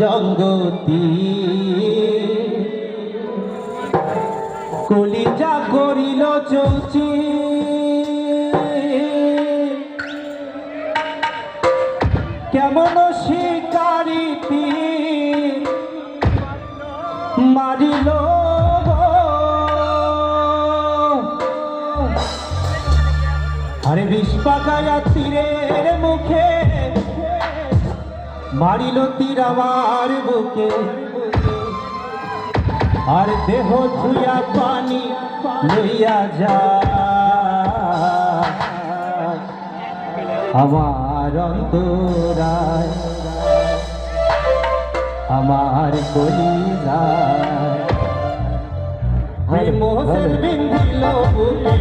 জগতি। কলিজা করিল চৌচি। কেমন শিকারিতি মারিল আরে বিষ পাকায়া তীরের মুখে মারিল তীর আমার বুকে। আর দেহ ধুয়া পানি লইয়া যা আমার অন্তরায়, আমার কলিজায়। মোহসেন বিন্দিল বুকে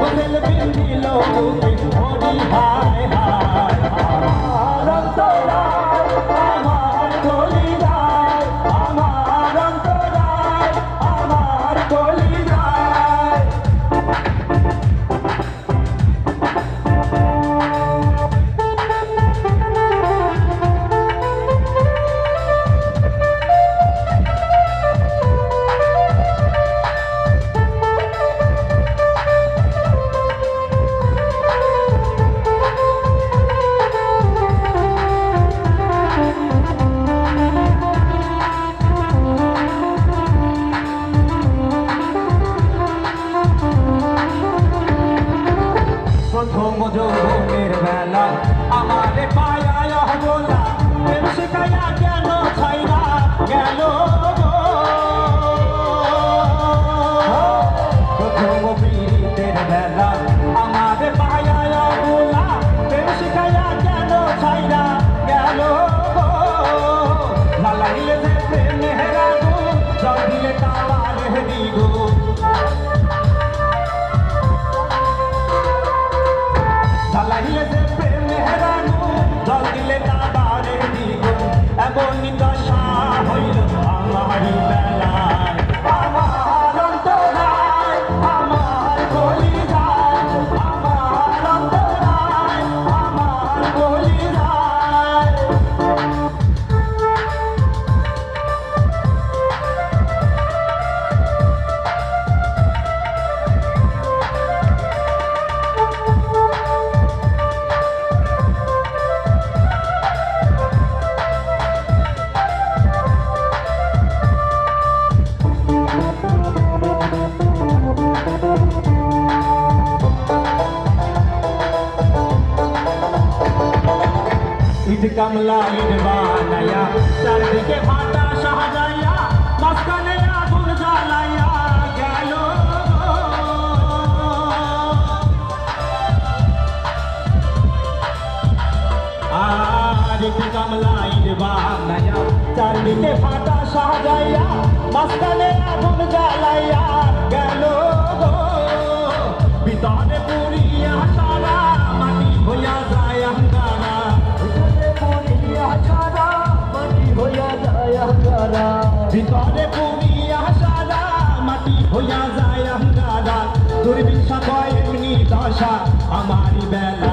মোহসেন বিন্দিল বুকে হরি হায় হায়। আমার অন্তরায়। ঈদ কামলা ঈদ বানায়া চারদিকে ভাটা সাজাইয়া মাঝখানে আগুন জ্বালাইয়া গেল। আর ঈদ কামলা ঈদ বানায়া চারদিকে ভাটা সাজাইয়া মাঝখানে আগুন জ্বালাইয়া গেল ভিতরে পুরিয়া ভিতরে পুরিয়া সারা মাটি হইয়া যায় আঙ্গারা দুর্বিষা কয় এমনি দশা আমারই বেলা।